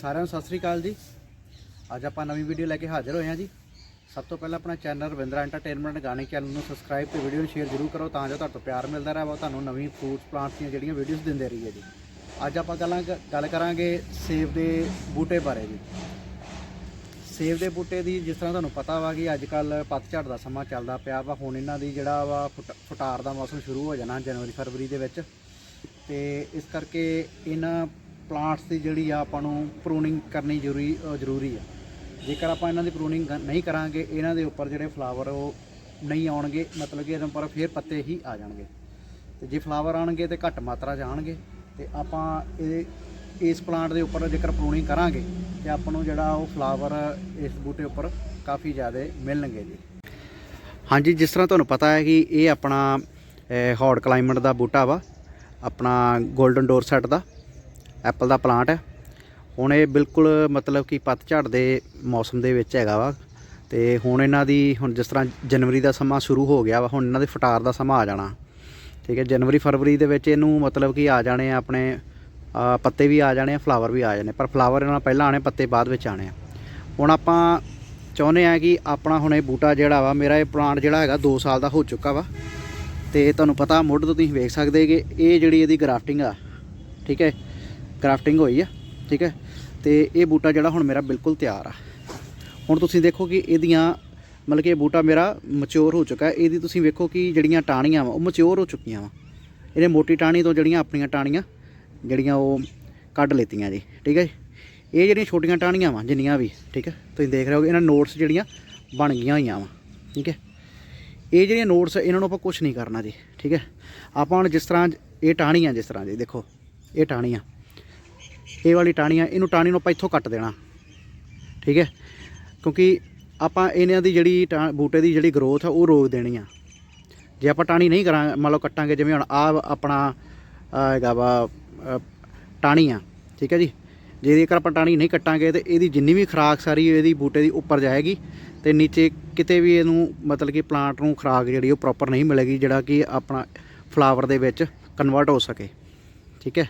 ਸਾਰਿਆਂ ਨੂੰ ਸਤਿ ਸ੍ਰੀ ਅਕਾਲ ਜੀ। ਅੱਜ ਆਪਾਂ ਨਵੀਂ ਵੀਡੀਓ ਲੈ ਕੇ ਹਾਜ਼ਰ ਹੋਏ ਹਾਂ ਜੀ। ਸਭ ਤੋਂ ਪਹਿਲਾਂ ਆਪਣਾ ਚੈਨਲ ਰਵਿੰਦਰਾ ਐਂਟਰਟੇਨਮੈਂਟ ਗਾਣੇ ਚੈਨਲ ਨੂੰ ਸਬਸਕ੍ਰਾਈਬ ਤੇ ਵੀਡੀਓ ਨੂੰ ਸ਼ੇਅਰ ਜ਼ਰੂਰ ਕਰੋ ਤਾਂ ਜੋ ਤੁਹਾਡੇ ਤੋਂ ਪਿਆਰ ਮਿਲਦਾ ਰਹੇ। ਵਾ ਤੁਹਾਨੂੰ ਨਵੀਂ ਫਰੂਟਸ ਪਲਾਂਟਸ ਦੀਆਂ ਜਿਹੜੀਆਂ ਵੀਡੀਓਜ਼ ਦਿੰਦੇ ਰਹੀਏ ਜੀ। ਅੱਜ ਆਪਾਂ ਗੱਲਾਂ ਗੱਲ ਕਰਾਂਗੇ ਸੇਬ ਦੇ ਬੂਟੇ ਬਾਰੇ ਜੀ। ਸੇਬ ਦੇ ਬੂਟੇ ਦੀ ਜਿਸ ਤਰ੍ਹਾਂ ਤੁਹਾਨੂੰ ਪਤਾ ਵਾ ਕਿ ਅੱਜ ਕੱਲ ਪਤਝੜ ਦਾ ਸਮਾਂ ਚੱਲਦਾ ਪਿਆ ਵਾ। ਹੁਣ ਇਹਨਾਂ ਦੀ ਜਿਹੜਾ ਵਾ ਫੁਟ- ਫੁਟਾਰ ਦਾ ਮੌਸਮ ਸ਼ੁਰੂ ਹੋ ਜਾਣਾ ਜਨਵਰੀ, ਫਰਵਰੀ ਦੇ ਵਿੱਚ। ਤੇ ਇਸ ਕਰਕੇ ਇਹਨਾਂ ਪਲਾਂਟਸ ਦੀ ਜਿਹੜੀ ਆ ਆਪਾਂ ਨੂੰ ਪ੍ਰੂਨਿੰਗ ਕਰਨੀ ਜ਼ਰੂਰੀ ਜ਼ਰੂਰੀ ਆ। ਜੇਕਰ ਆਪਾਂ ਇਹਨਾਂ ਦੀ ਪ੍ਰੂਨਿੰਗ ਨਹੀਂ ਕਰਾਂਗੇ, ਇਹਨਾਂ ਦੇ ਉੱਪਰ ਜਿਹੜੇ ਫਲਾਵਰ ਉਹ ਨਹੀਂ ਆਉਣਗੇ, ਮਤਲਬ ਕਿ ਇਹਨਾਂ ਉੱਪਰ ਫੇਰ ਪੱਤੇ ਹੀ ਆ ਜਾਣਗੇ। ਤੇ ਜੇ ਫਲਾਵਰ ਆਉਣਗੇ ਤੇ ਘੱਟ ਮਾਤਰਾ 'ਚ ਆਉਣਗੇ, ਤੇ ਆਪਾਂ ਇਹ, ਇਸ ਪਲਾਂਟ ਦੇ ਉੱਪਰ ਜੇਕਰ ਪ੍ਰੂਨਿੰਗ ਕਰਾਂਗੇ, ਤੇ ਆਪਾਂ ਨੂੰ ਜਿਹੜਾ ਉਹ ਫਲਾਵਰ ਇਸ ਬੂਟੇ ਉੱਪਰ ਕਾਫੀ ਜ਼ਿਆਦਾ ਮਿਲਣਗੇ ਜੀ। ਹਾਂਜੀ, ਜਿਸ ਤਰ੍ਹਾਂ ਤੁਹਾਨੂੰ ਪਤਾ ਹੈ ਕਿ ਇਹ ਆਪਣਾ ਹੌਟ ਕਲਾਈਮੇਟ ਦਾ ਬੂਟਾ ਵਾ, ਆਪਣਾ 골ਡਨ ਡੋਰ ਸੈਟ ਦਾ। ਐਪਲ ਦਾ ਪਲਾਂਟ। ਹੈ ਹੁਣ ਇਹ ਬਿਲਕੁਲ ਮਤਲਬ ਕਿ ਪਤਝੜ ਦੇ ਮੌਸਮ ਦੇ ਵਿੱਚ ਹੈਗਾ ਵਾ। ਤੇ ਹੁਣ ਇਹਨਾਂ ਦੀ, ਹੁਣ ਜਿਸ ਤਰ੍ਹਾਂ ਜਨਵਰੀ ਦਾ ਸਮਾਂ ਸ਼ੁਰੂ ਹੋ ਗਿਆ ਵਾ, ਹੁਣ ਇਹਨਾਂ ਦੇ ਫਟਾਰ ਦਾ ਸਮਾਂ ਆ ਜਾਣਾ। ਠੀਕ ਹੈ, ਜਨਵਰੀ, ਫਰਵਰੀ ਦੇ ਵਿੱਚ ਇਹਨੂੰ ਮਤਲਬ ਕਿ ਆ ਜਾਣੇ ਆ ਆਪਣੇ ਪੱਤੇ ਵੀ ਆ ਜਾਣੇ ਆ, ਫਲਾਵਰ ਵੀ ਆ ਜਾਣੇ। ਪਰ ਫਲਾਵਰ ਇਹਨਾਂ ਪਹਿਲਾਂ ਆਣੇ ਪੱਤੇ ਬਾਅਦ ਵਿੱਚ ਆਣੇ ਆ। ਹੁਣ ਆਪਾਂ ਚਾਹੁੰਦੇ ਆ ਕਿ ਆਪਣਾ ਹੁਣ ਇਹ ਬੂਟਾ ਜਿਹੜਾ ਵਾ, ਮੇਰਾ ਇਹ ਪਲਾਂਟ ਜਿਹੜਾ ਹੈਗਾ 2 ਸਾਲ ਦਾ ਹੋ ਚੁੱਕਾ ਵਾ। ਤੇ ਤੁਹਾਨੂੰ ਪਤਾ, ਮੁੱਢ ਤੋਂ ਤੁਸੀਂ ਵੇਖ ਸਕਦੇ ਕਿ ਇਹ ਜਿਹੜੀ ਇਹਦੀ ਗ੍ਰਾਫਟਿੰਗ ਆ, ਠੀਕ ਹੈ ਗ੍ਰਾਫਟਿੰਗ ਹੋਈ ਆ, ਠੀਕ ਹੈ? ਤੇ ਇਹ ਬੂਟਾ ਜਿਹੜਾ ਹੁਣ ਮੇਰਾ ਬਿਲਕੁਲ ਤਿਆਰ ਆ। ਹੁਣ ਤੁਸੀਂ ਦੇਖੋ ਕਿ ਇਹਦੀਆਂ, ਮਤਲਬ ਕਿ ਇਹ ਬੂਟਾ ਮੇਰਾ ਮੈਚੁਰ ਹੋ ਚੁੱਕਾ ਇਹਦੀ ਤੁਸੀਂ ਵੇਖੋ ਕਿ ਜਿਹੜੀਆਂ ਟਾਹਣੀਆਂ ਵਾ, ਉਹ ਮੈਚੁਰ ਹੋ ਚੁੱਕੀਆਂ ਵਾ। ਇਹਨੇ ਮੋਟੀ ਟਾਹਣੀ ਤੋਂ ਜਿਹੜੀਆਂ ਆਪਣੀਆਂ ਟਾਹਣੀਆਂ, ਜਿਹੜੀਆਂ ਉਹ ਕੱਢ ਲੇਤੀਆਂ ਜੀ, ਠੀਕ ਹੈ ਜੀ। ਇਹ ਜਿਹੜੀਆਂ ਛੋਟੀਆਂ ਟਾਹਣੀਆਂ ਵਾ, ਜਿੰਨੀਆਂ ਵੀ, ਠੀਕ ਹੈ? ਤੁਸੀਂ ਦੇਖ ਰਹੇ ਹੋ ਇਹਨਾਂ ਨੋਟਸ ਜਿਹੜੀਆਂ ਬਣ ਗਈਆਂ ਹੋਈਆਂ ਵਾ, ਠੀਕ ਹੈ? ਇਹ ਜਿਹੜੀਆਂ ਨੋਟਸ ਇਹਨਾਂ ਨੂੰ ਆਪਾਂ ਕੁਝ ਨਹੀਂ ਕਰਨਾ ਜੀ, ਠੀਕ ਹੈ? ਆਪਾਂ ਹੁਣ ਜਿਸ ਤਰ੍ਹਾਂ ਇਹ ਟਾਹਣੀਆਂ ਜਿਸ ਤਰ੍ਹਾਂ ਜੀ, ਦੇਖੋ, ਇਹ ਟਾਹਣੀਆਂ। ਇਹ ਵਾਲੀ ਟਾਹਣੀਆਂ ਇਹਨੂੰ ਟਾਹਣੀ ਨੂੰ ਆਪਾਂ ਇੱਥੋਂ ਕੱਟ ਦੇਣਾ। ਠੀਕ ਹੈ? ਕਿਉਂਕਿ ਆਪਾਂ ਇਹਨਾਂ ਦੀ ਜਿਹੜੀ ਟਾਹ- ਬੂਟੇ ਦੀ ਜਿਹੜੀ ਗਰੋਥ ਆ ਉਹ ਰੋਕ ਦੇਣੀ ਆ। ਜੇ ਆਪਾਂ ਟਾਹਣੀ ਨਹੀਂ ਕਰਾਂ ਮੰਨ ਲਓ ਕੱਟਾਂਗੇ ਜਿਵੇਂ ਹੁਣ ਆ ਆਪਣਾ ਹੈਗਾ ਵਾ ਅ, ਟਾਹਣੀ ਆ। ਠੀਕ ਹੈ ਜੀ? ਜੇ ਜੇਕਰ ਆਪਾਂ ਟਾਹਣੀ ਨਹੀਂ ਕੱਟਾਂਗੇ ਤੇ ਇਹਦੀ ਜਿੰਨੀ ਵੀ ਖੁਰਾਕ ਸਾਰੀ ਇਹਦੀ ਬੂਟੇ ਦੀ ਉੱਪਰ ਜਾਏਗੀ ਤੇ ਨੀਚੇ ਕਿਤੇ ਵੀ ਇਹਨੂੰ ਮਤਲਬ ਕਿ ਪਲਾਂਟ ਨੂੰ ਖੁਰਾਕ ਜਿਹੜੀ ਉਹ ਪ੍ਰੋਪਰ ਨਹੀਂ ਮਿਲੇਗੀ ਜਿਹੜਾ ਕਿ ਆਪਣਾ ਫਲਾਵਰ ਦੇ ਵਿੱਚ ਕਨਵਰਟ ਹੋ ਸਕੇ। ਠੀਕ ਹੈ?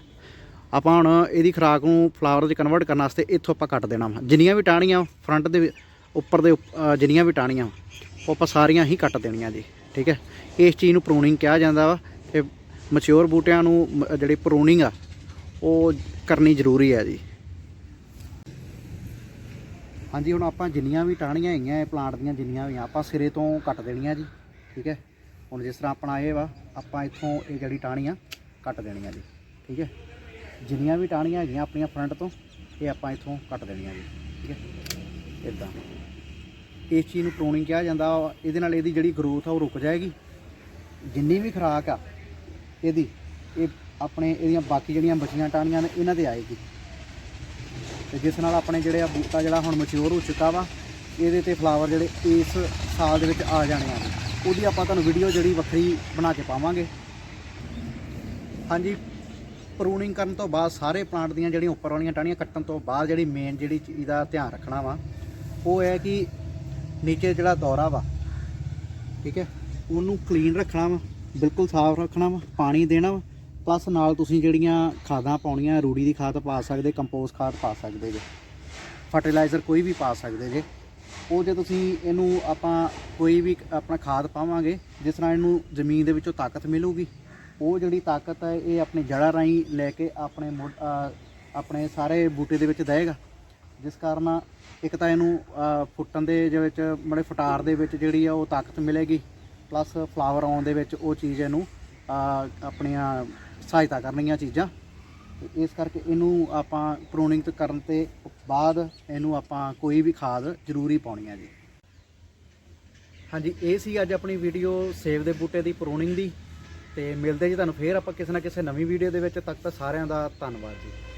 ਆਪਾਂ ਹੁਣ ਇਹਦੀ ਖੁਰਾਕ ਨੂੰ ਫਲਾਵਰ 'ਚ ਕਨਵਰਟ ਕਰਨ ਵਾਸਤੇ ਇੱਥੋਂ ਆਪਾਂ ਕੱਟ ਦੇਣਾ ਵਾ। ਜਿੰਨੀਆਂ ਵੀ ਟਾਹਣੀਆਂ ਫਰੰਟ ਦੇ ਉੱਪਰ ਦੇ ਉੱਪ- ਜਿੰਨੀਆਂ ਵੀ ਟਾਹਣੀਆਂ ਉਹ ਆਪਾਂ ਸਾਰੀਆਂ ਹੀ ਕੱਟ ਦੇਣੀਆਂ ਜੀ, ਠੀਕ ਹੈ? ਇਸ ਚੀਜ਼ ਨੂੰ ਪ੍ਰੂਨਿੰਗ ਕਿਹਾ ਜਾਂਦਾ ਵਾ ਤੇ ਮੈਚੁਰ ਬੂਟਿਆਂ ਨੂੰ, ਮ- ਜਿਹੜੀ ਪ੍ਰੂਨਿੰਗ ਆ, ਉਹ ਕਰਨੀ ਜ਼ਰੂਰੀ ਹੈ ਜੀ। ਹਾਂਜੀ, ਹੁਣ ਆਪਾਂ ਜਿੰਨੀਆਂ ਵੀ ਟਾਹਣੀਆਂ ਹੈਗੀਆਂ, ਇਹ ਪਲਾਂਟ ਦੀਆਂ ਜਿੰਨੀਆਂ ਵੀ ਆ, ਆਪਾਂ ਸਿਰੇ ਤੋਂ ਕੱਟ ਦੇਣੀਆਂ ਜੀ, ਠੀਕ ਹੈ? ਹੁਣ ਜਿਸ ਤਰ੍ਹਾਂ ਆਪਣਾ ਇਹ ਵਾ, ਆਪਾਂ ਇੱਥੋਂ ਇਹ ਜਿਹੜੀ ਟਾਹਣੀਆਂ ਕੱਟ ਦੇਣੀਆਂ ਜੀ, ਠੀਕ ਹੈ? ਜਿੰਨੀਆਂ ਵੀ ਟਾਹਣੀਆਂ ਹੈਗੀਆਂ ਆਪਣੀਆਂ ਫਰੰਟ ਤੋਂ, ਇਹ ਆਪਾਂ ਇੱਥੋਂ ਕੱਟ ਦੇਣੀਆਂ ਜੀ, ਠੀਕ ਹੈ? ਇਦਾਂ ਇਸ ਚੀਜ਼ ਨੂੰ ਪ੍ਰੂਨਿੰਗ ਕਿਹਾ ਜਾਂਦਾ, ਇਹਦੇ ਨਾਲ ਇਹਦੀ ਜਿਹੜੀ ਗਰੋਥ ਆ ਉਹ ਰੁਕ ਜਾਏਗੀ। ਜਿੰਨੀ ਵੀ ਖੁਰਾਕ ਆ, ਇਹਦੀ, ਇਹ ਆਪਣੇ, ਇਹਦੀਆਂ ਬਾਕੀ ਜਿਹੜੀਆਂ ਬਚੀਆਂ ਟਾਹਣੀਆਂ ਨੇ, ਇਹਨਾਂ ਤੇ ਆਏਗੀ। ਤੇ ਜਿਸ ਨਾਲ ਆਪਣੇ ਜਿਹੜੇ ਆ ਬੂਟਾ ਜਿਹੜਾ ਹੁਣ ਮੈਚੁਰ ਹੋ ਚੁੱਕਾ ਵਾ, ਇਹਦੇ ਤੇ ਫਲਾਵਰ ਜਿਹੜੇ ਇਸ ਸਾਲ ਦੇ ਵਿੱਚ ਆ ਜਾਣੇ ਆ। ਉਹਦੀ ਆਪਾਂ ਤੁਹਾਨੂੰ ਵੀਡੀਓ ਜਿਹੜੀ ਵੱਖਰੀ ਬਣਾ ਕੇ ਪਾਵਾਂਗੇ। ਹਾਂਜੀ ਪ੍ਰੂਨਿੰਗ ਕਰਨ ਤੋਂ ਬਾਅਦ ਸਾਰੇ ਪਲਾਂਟ ਦੀਆਂ ਜਿਹੜੀਆਂ ਉੱਪਰ ਵਾਲੀਆਂ ਟਾਹਣੀਆਂ ਕੱਟਣ ਤੋਂ ਬਾਅਦ ਜਿਹੜੀ ਮੇਨ ਜਿਹੜੀ ਚੀਜ਼ ਦਾ ਧਿਆਨ ਰੱਖਣਾ ਵਾ, ਉਹ ਹੈ ਕਿ ਨੀਚੇ ਜਿਹੜਾ ਦੌਰਾ ਵਾ, ਠੀਕ ਹੈ, ਉਹਨੂੰ ਕਲੀਨ ਰੱਖਣਾ ਵਾ, ਬਿਲਕੁਲ ਸਾਫ਼ ਰੱਖਣਾ ਵਾ, ਪਾਣੀ ਦੇਣਾ ਵਾ ਪਲੱਸ ਨਾਲ ਤੁਸੀਂ ਜਿਹੜੀਆਂ ਖਾਦਾਂ ਪਾਉਣੀਆਂ, ਰੂੜੀ ਦੀ ਖਾਦ ਪਾ ਸਕਦੇ ਕੰਪੋਸਟ ਖਾਦ ਪਾ ਸਕਦੇ ਜੇ ਫਰਟੀਲਾਈਜ਼ਰ ਕੋਈ ਵੀ ਪਾ ਸਕਦੇ ਜੇ, ਉਹ ਜੇ ਤੁਸੀਂ ਇਹਨੂੰ ਆਪਾਂ ਕੋਈ ਵੀ ਆਪਣਾ ਖਾਦ ਪਾਵਾਂਗੇ, ਜਿਸ ਨਾਲ ਇਹਨੂੰ ਜ਼ਮੀਨ ਦੇ ਵਿੱਚੋਂ ਤਾਕਤ ਮਿਲੂਗੀ ਉਹ ਜਿਹੜੀ ਤਾਕਤ ਹੈ, ਇਹ ਆਪਣੇ ਜੜ੍ਹਾਂ ਰਾਹੀਂ ਲੈ ਕੇ ਆਪਣੇ ਮੁੱਢ- ਆਪਣੇ ਸਾਰੇ ਬੂਟੇ ਦੇ ਵਿੱਚ ਦਏਗਾ। ਜਿਸ ਕਾਰਨ ਇੱਕ ਤਾਂ ਇਹਨੂੰ ਫੁੱਟਣ ਦੇ ਦੇ ਵਿੱਚ ਮੜੇ ਫਟਾਰ ਦੇ ਵਿੱਚ ਜਿਹੜੀ ਆ ਉਹ ਤਾਕਤ ਮਿਲੇਗੀ, ਪਲੱਸ ਫਲਾਵਰ ਆਉਣ ਦੇ ਵਿੱਚ ਉਹ ਚੀਜ਼ ਇਹਨੂੰ ਆਪਣੀਆਂ ਸਹਾਇਤਾ ਕਰਨਗੀਆਂ ਚੀਜ਼ਾਂ। ਤੇ ਇਸ ਕਰਕੇ ਇਹਨੂੰ ਆਪਾਂ ਪ੍ਰੂਨਿੰਗ ਕਰਨ ਤੇ ਬਾਅਦ ਇਹਨੂੰ ਆਪਾਂ ਕੋਈ ਵੀ ਖਾਦ ਜ਼ਰੂਰੀ ਪਾਉਣੀ ਹੈ ਜੀ। ਹਾਂਜੀ, ਇਹ ਸੀ ਅੱਜ ਆਪਣੀ ਵੀਡੀਓ ਸੇਬ ਦੇ ਬੂਟੇ ਦੀ ਪ੍ਰੂਨਿੰਗ ਦੀ। ਤੇ ਮਿਲਦੇ ਜੀ ਤੁਹਾਨੂੰ ਫੇਰ ਆਪਾਂ ਕਿਸੇ ਨਾ ਕਿਸੇ ਨਵੀਂ ਵੀਡੀਓ ਦੇ ਵਿੱਚ ਤੱਕ ਤਾਂ ਸਾਰਿਆਂ ਦਾ ਧੰਨਵਾਦ ਜੀ।